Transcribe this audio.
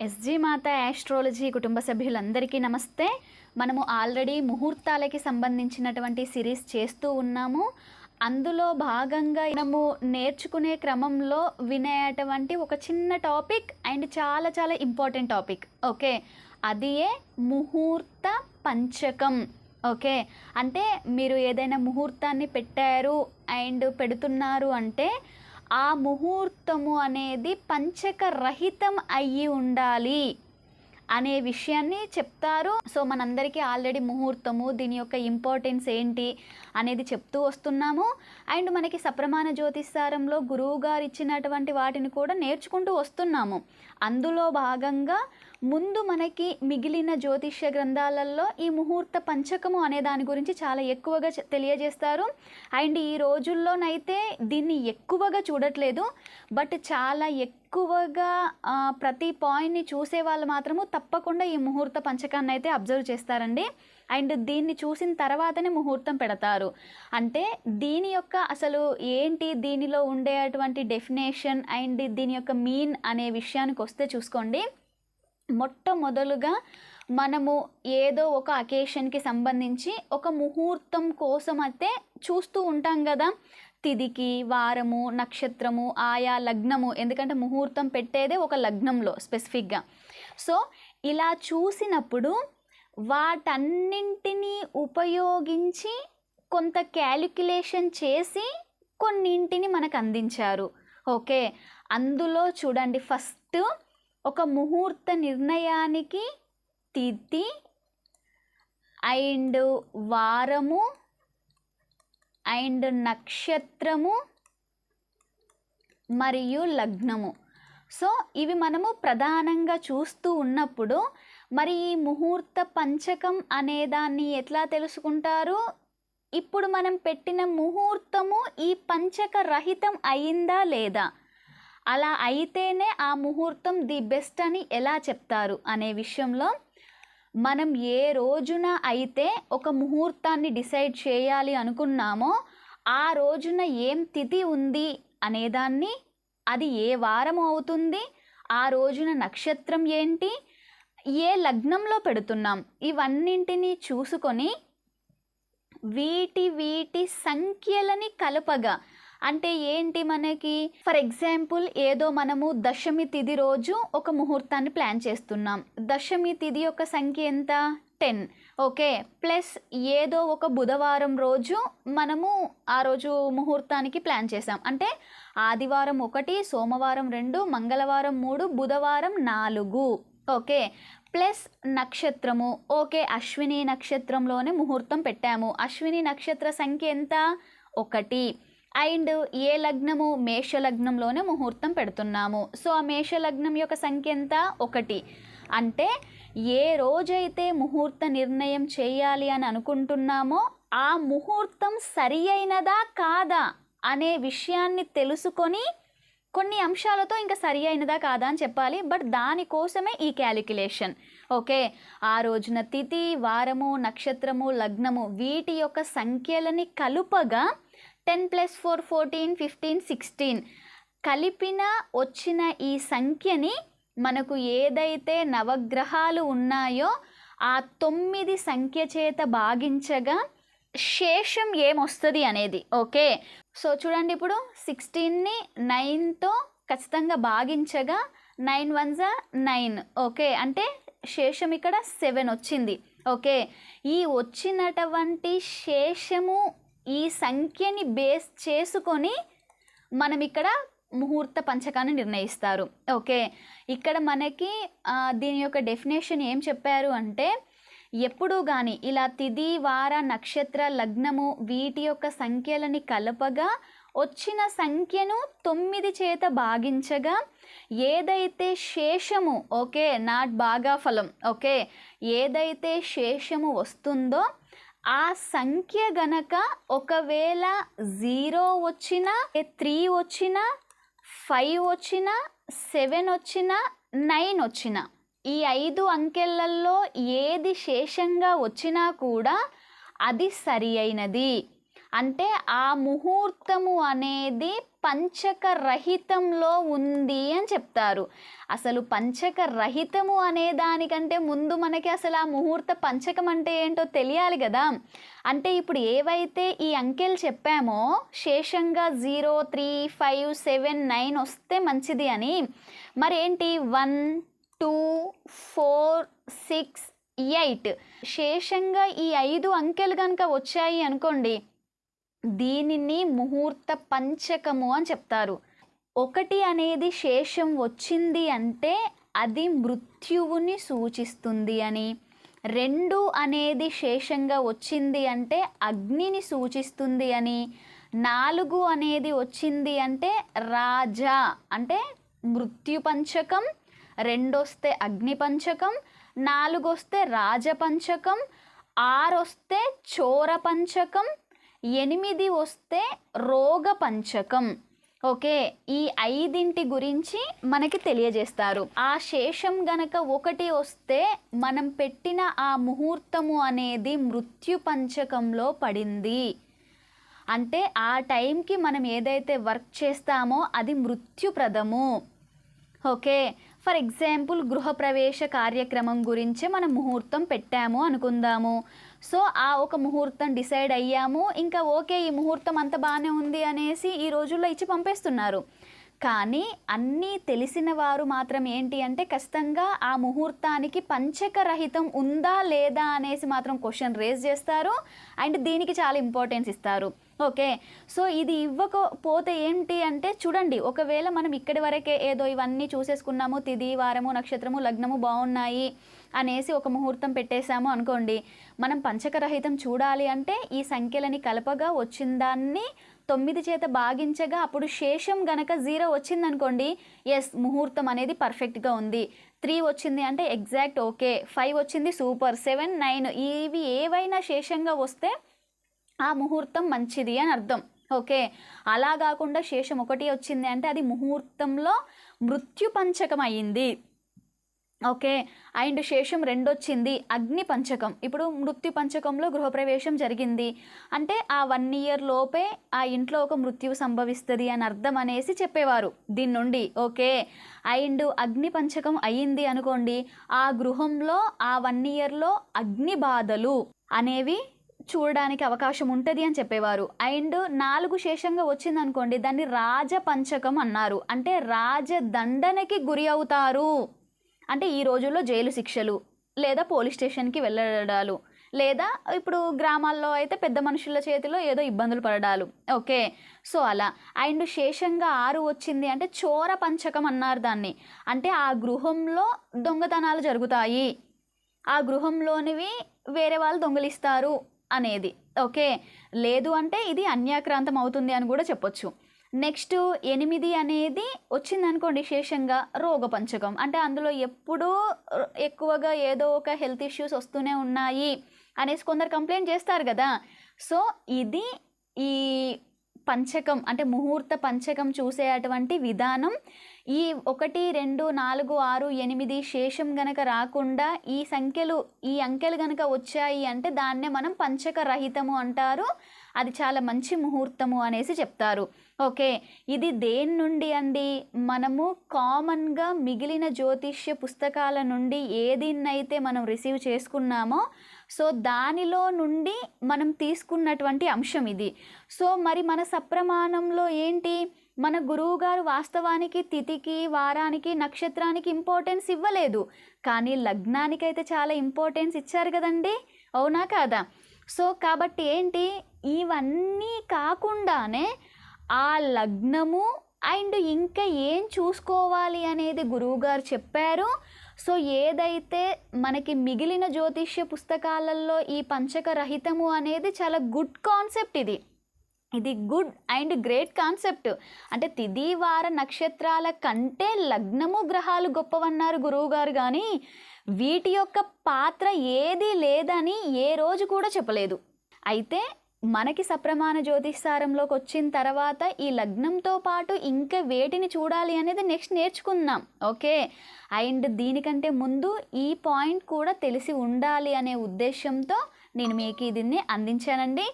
SG మాత astrology కుటుంబ సభ్యులందరికీ నమస్తే. మనము ఆల్రెడీ ముహూర్తాలకి సంబంధించినటువంటి సిరీస్ చేస్తూ ఉన్నాము. అందులో భాగంగా మనము నేర్చుకునే క్రమంలో వినేటువంటి ఒక చిన్న టాపిక్ అండ్ చాలా చాలా ఇంపార్టెంట్ టాపిక్. ఓకే? అది ఏ? ముహూర్త పంచకం. ఓకే? అంటే మీరు ఏదైనా ముహూర్తాన్ని పెట్టారు అండ్ పెడుతున్నారు అంటే ఆ ముహూర్తము అనేది పంచక రహితం అయ్యి ఉండాలి అనే విషయాన్ని చెప్తారు. సో మనందరికీ ఆల్రెడీ ముహూర్తము దీని యొక్క ఇంపార్టెన్స్ ఏంటి అనేది చెప్తూ వస్తున్నాము. అండ్ మనకి సప్రమాణ జ్యోతిష్సారంలో గురువు గారు ఇచ్చినటువంటి వాటిని కూడా నేర్చుకుంటూ వస్తున్నాము. అందులో భాగంగా ముందు మనకి మిగిలిన జ్యోతిష్య గ్రంథాలలో ఈ ముహూర్త పంచకము అనే దాని గురించి చాలా ఎక్కువగా తెలియజేస్తారు. అండ్ ఈ రోజుల్లోనైతే దీన్ని ఎక్కువగా చూడట్లేదు. బట్ చాలా ఎక్కువగా ప్రతి పాయింట్ని చూసే వాళ్ళు మాత్రము తప్పకుండా ఈ ముహూర్త పంచకాన్ని అయితే అబ్జర్వ్ చేస్తారండి. అండ్ దీన్ని చూసిన తర్వాతనే ముహూర్తం పెడతారు. అంటే దీని యొక్క అసలు ఏంటి దీనిలో ఉండేటువంటి డెఫినేషన్ అండ్ దీని యొక్క మీన్ అనే విషయానికి వస్తే చూసుకోండి. మొట్టమొదలుగా మనము ఏదో ఒక అకేషన్కి సంబంధించి ఒక ముహూర్తం కోసం అయితే చూస్తూ ఉంటాం కదా. తిదికి వారము నక్షత్రము ఆయా లగ్నము. ఎందుకంటే ముహూర్తం పెట్టేదే ఒక లగ్నంలో స్పెసిఫిక్గా. సో ఇలా చూసినప్పుడు వాటన్నింటినీ ఉపయోగించి కొంత క్యాలిక్యులేషన్ చేసి కొన్నింటిని మనకు అందించారు. ఓకే? అందులో చూడండి ఫస్ట్ ఒక ముహూర్త నిర్ణయానికి తిథి అండ్ వారము అండ్ నక్షత్రము మరియు లగ్నము. సో ఇవి మనము ప్రధానంగా చూస్తూ ఉన్నప్పుడు మరి ఈ ముహూర్త పంచకం అనే దాన్ని ఎట్లా తెలుసుకుంటారు? ఇప్పుడు మనం పెట్టిన ముహూర్తము ఈ పంచక రహితం అయిందా లేదా? అలా అయితేనే ఆ ముహూర్తం ది బెస్ట్ అని ఎలా చెప్తారు అనే విషయంలో మనం ఏ రోజున అయితే ఒక ముహూర్తాన్ని డిసైడ్ చేయాలి అనుకున్నామో ఆ రోజున ఏం తిథి ఉంది అనేదాన్ని అది ఏ వారం అవుతుంది ఆ రోజున నక్షత్రం ఏంటి ఏ లగ్నంలో పెడుతున్నాం ఇవన్నింటినీ చూసుకొని వీటి వీటి సంఖ్యలని కలపగా అంటే ఏంటి మనకి? ఫర్ ఎగ్జాంపుల్ ఏదో మనము దశమి తిథి రోజు ఒక ముహూర్తాన్ని ప్లాన్ చేస్తున్నాం. దశమి తిథి యొక్క సంఖ్య ఎంత? టెన్. ఓకే? ప్లస్ ఏదో ఒక బుధవారం రోజు మనము ఆ రోజు ముహూర్తానికి ప్లాన్ చేసాం అంటే ఆదివారం ఒకటి సోమవారం రెండు మంగళవారం మూడు బుధవారం నాలుగు. ఓకే? ప్లస్ నక్షత్రము. ఓకే? అశ్విని నక్షత్రంలోనే ముహూర్తం పెట్టాము. అశ్విని నక్షత్ర సంఖ్య ఎంత? ఒకటి. అండ్ ఏ లగ్నము మేష లగ్నంలోనే ముహూర్తం పెడుతున్నాము. సో ఆ మేష లగ్నం యొక్క సంఖ్య ఎంత? ఒకటి. అంటే ఏ రోజైతే ముహూర్త నిర్ణయం చేయాలి అని అనుకుంటున్నామో ఆ ముహూర్తం సరి అయినదా కాదా అనే విషయాన్ని తెలుసుకొని కొన్ని అంశాలతో ఇంకా సరి అయినదా కాదా అని చెప్పాలి. బట్ దానికోసమే ఈ క్యాలిక్యులేషన్. ఓకే? ఆ రోజున తిథి వారము నక్షత్రము లగ్నము వీటి యొక్క సంఖ్యలని కలుపగా ten plus four fourteen fifteen sixteen కలిపిన వచ్చిన ఈ సంఖ్యని మనకు ఏదైతే నవగ్రహాలు ఉన్నాయో ఆ తొమ్మిది సంఖ్య చేత భాగించగా శేషం ఏమొస్తుంది అనేది ఓకే? సో చూడండి ఇప్పుడు సిక్స్టీన్ని నైన్తో ఖచ్చితంగా భాగించగా నైన్ వన్ జా నైన్ ఓకే? అంటే శేషం ఇక్కడ సెవెన్ వచ్చింది ఓకే? ఈ వచ్చినటువంటి శేషము ఈ సంఖ్యని బేస్ చేసుకొని మనం ఇక్కడ ముహూర్త పంచకాన్ని నిర్ణయిస్తారు. ఓకే? ఇక్కడ మనకి దీని యొక్క డెఫినేషన్ ఏం చెప్పారు అంటే ఎప్పుడూ కానీ ఇలా తిది వార నక్షత్ర లగ్నము వీటి యొక్క సంఖ్యలని కలపగా వచ్చిన సంఖ్యను తొమ్మిది చేత భాగించగా ఏదైతే శేషము ఓకే? నాట్ బాగా ఫలం ఓకే? ఏదైతే శేషము వస్తుందో ఆ సంఖ్య గనక ఒకవేళ జీరో వచ్చినా త్రీ వచ్చినా ఫైవ్ వచ్చినా సెవెన్ వచ్చినా నైన్ వచ్చినా ఈ ఐదు అంకెలలో ఏది శేషంగా వచ్చినా కూడా అది సరి అయినది. అంటే ఆ ముహూర్తము అనేది పంచక రహితంలో ఉంది అని చెప్తారు. అసలు పంచక రహితము అనే దానికంటే ముందు మనకి అసలు ఆ ముహూర్త పంచకం అంటే ఏంటో తెలియాలి కదా. అంటే ఇప్పుడు ఏవైతే ఈ అంకెలు చెప్పామో శేషంగా zero three five seven nine వస్తే మంచిది అని. మరేంటి? One two four six eight. శేషంగా ఈ ఐదు అంకెలు కనుక వచ్చాయి అనుకోండి దీనిని ముహూర్త పంచకము అని చెప్తారు. ఒకటి అనేది శేషం వచ్చింది అంటే అది మృత్యువుని సూచిస్తుంది అని. రెండు అనేది శేషంగా వచ్చింది అంటే అగ్నిని సూచిస్తుంది అని. నాలుగు అనేది వచ్చింది అంటే రాజా అంటే మృత్యు పంచకం రెండు వస్తే అగ్ని పంచకం నాలుగు వస్తే రాజపంచకం ఆరు వస్తే చోర పంచకం ఎనిమిది వస్తే రోగ పంచకం ఓకే ఈ ఐదింటి గురించి మనకి తెలియజేస్తారు. ఆ శేషం గనక ఒకటి వస్తే మనం పెట్టిన ఆ ముహూర్తము అనేది మృత్యు పంచకంలో పడింది. అంటే ఆ టైంకి మనం ఏదైతే వర్క్ చేస్తామో అది మృత్యుప్రదము. ఓకే ఫర్ ఎగ్జాంపుల్ గృహప్రవేశ కార్యక్రమం గురించి మనం ముహూర్తం పెట్టాము అనుకుందాము. సో ఆ ఒక ముహూర్తం డిసైడ్ అయ్యాము. ఇంకా ఓకే ఈ ముహూర్తం అంత బాగానే ఉంది అనేసి ఈ రోజుల్లో ఇచ్చి పంపేస్తున్నారు. కానీ అన్నీ తెలిసిన వారు మాత్రం ఏంటి అంటే ఖచ్చితంగా ఆ ముహూర్తానికి పంచకరహితం ఉందా లేదా అనేసి మాత్రం క్వశ్చన్ రేజ్ చేస్తారు. అండ్ దీనికి చాలా ఇంపార్టెన్స్ ఇస్తారు. ఓకే. సో ఇది ఇవ్వకపోతే ఏంటి అంటే చూడండి ఒకవేళ మనం ఇక్కడి వరకే ఏదో ఇవన్నీ చూసేసుకున్నాము తిది వారము నక్షత్రము లగ్నము బాగున్నాయి అనేసి ఒక ముహూర్తం పెట్టేశాము అనుకోండి మనం పంచకరహితం చూడాలి అంటే ఈ సంఖ్యలని కలపగా వచ్చిన దాన్ని తొమ్మిది చేత భాగించగా అప్పుడు శేషం గనక జీరో వచ్చిందనుకోండి ఎస్ ముహూర్తం అనేది పర్ఫెక్ట్గా ఉంది. త్రీ వచ్చింది అంటే ఎగ్జాక్ట్ ఓకే. ఫైవ్ వచ్చింది సూపర్. సెవెన్ నైన్ ఇవి ఏవైనా శేషంగా వస్తే ఆ ముహూర్తం మంచిది అని అర్థం. ఓకే? అలా కాకుండా శేషం ఒకటి వచ్చింది అంటే అది ముహూర్తంలో మృత్యు పంచకం అయ్యింది. ఓకే? అండ్ శేషం రెండు వచ్చింది అగ్ని పంచకం. ఇప్పుడు మృత్యు పంచకంలో గృహప్రవేశం జరిగింది. అంటే ఆ వన్ ఇయర్ లోపే ఆ ఇంట్లో ఒక మృత్యువు సంభవిస్తుంది అని అర్థం అనేసి చెప్పేవారు దీని నుండి. ఓకే? అండ్ అగ్ని పంచకం అయ్యింది అనుకోండి ఆ గృహంలో ఆ వన్ ఇయర్లో అగ్ని బాధలు అనేవి చూడడానికి అవకాశం ఉంటుంది అని చెప్పేవారు. అండ్ నాలుగు శేషంగా వచ్చింది అనుకోండి దాన్ని రాజపంచకం అన్నారు. అంటే రాజదండనకి గురి అవుతారు. అంటే ఈ రోజుల్లో జైలు శిక్షలు లేదా పోలీస్ స్టేషన్కి వెళ్ళడాలు లేదా ఇప్పుడు గ్రామాల్లో అయితే పెద్ద మనుషుల చేతిలో ఏదో ఇబ్బందులు పడడాలు. ఓకే సో అలా. అండ్ శేషంగా ఆరు వచ్చింది అంటే చోర పంచకం అన్నారు దాన్ని. అంటే ఆ గృహంలో దొంగతనాలు జరుగుతాయి. ఆ గృహంలోనివి వేరే వాళ్ళు దొంగలిస్తారు. అనేది. ఓకే? లేదు అంటే ఇది అన్యాక్రాంతం అవుతుంది అని కూడా చెప్పొచ్చు. నెక్స్ట్ ఎనిమిది అనేది వచ్చింది అనుకోండి శేషంగా రోగపంచకం. అంటే అందులో ఎప్పుడూ ఎక్కువగా ఏదో ఒక హెల్త్ ఇష్యూస్ వస్తూనే ఉన్నాయి అనేసి కొందరు కంప్లైంట్ చేస్తారు కదా. సో ఇది ఈ పంచకం అంటే ముహూర్త పంచకం చూసే అటువంటి విధానం ఈ ఒకటి రెండు నాలుగు ఆరు ఎనిమిది శేషం గనక రాకుండా ఈ సంఖ్యలు ఈ అంకెలు గనక వచ్చాయి అంటే దాన్నే మనం పంచక రహితము అంటారు. అది చాలా మంచి ముహూర్తము అనేసి చెప్తారు. ఓకే ఇది దేని నుండి అండి? మనము కామన్గా మిగిలిన జ్యోతిష్య పుస్తకాల నుండి ఏదిన్నైతే మనం రిసీవ్ చేసుకున్నామో సో దానిలో నుండి మనం తీసుకున్నటువంటి అంశం ఇది. సో మరి మన సప్రమాణంలో ఏంటి? మన గురువుగారు వాస్తవానికి తిథికి వారానికి నక్షత్రానికి ఇంపార్టెన్స్ ఇవ్వలేదు. కానీ లగ్నానికైతే చాలా ఇంపార్టెన్స్ ఇచ్చారు కదండి? అవునా కాదా? సో కాబట్టి ఏంటి? ఇవన్నీ కాకుండానే ఆ లగ్నము అండ్ ఇంకా ఏం చూసుకోవాలి అనేది గురువుగారు చెప్పారు. సో ఏదైతే మనకి మిగిలిన జ్యోతిష్య పుస్తకాలలో ఈ పంచక రహితము అనేది చాలా గుడ్ కాన్సెప్ట్ ఇది. ఇది గుడ్ అండ్ గ్రేట్ కాన్సెప్ట్. అంటే తిది వార నక్షత్రాల కంటే లగ్నము గ్రహాలు గొప్పవన్నారు గురువుగారు కానీ వీటి యొక్క పాత్ర ఏది లేదని ఏ రోజు కూడా చెప్పలేదు. అయితే మనకి సప్రమాణ జ్యోతిష్సారంలోకి వచ్చిన తర్వాత ఈ లగ్నంతో పాటు ఇంకా వేటిని చూడాలి అనేది నెక్స్ట్ నేర్చుకుందాం. ఓకే? అండ్ దీనికంటే ముందు ఈ పాయింట్ కూడా తెలిసి ఉండాలి అనే ఉద్దేశంతో నేను మీకు దీన్ని అందించానండి.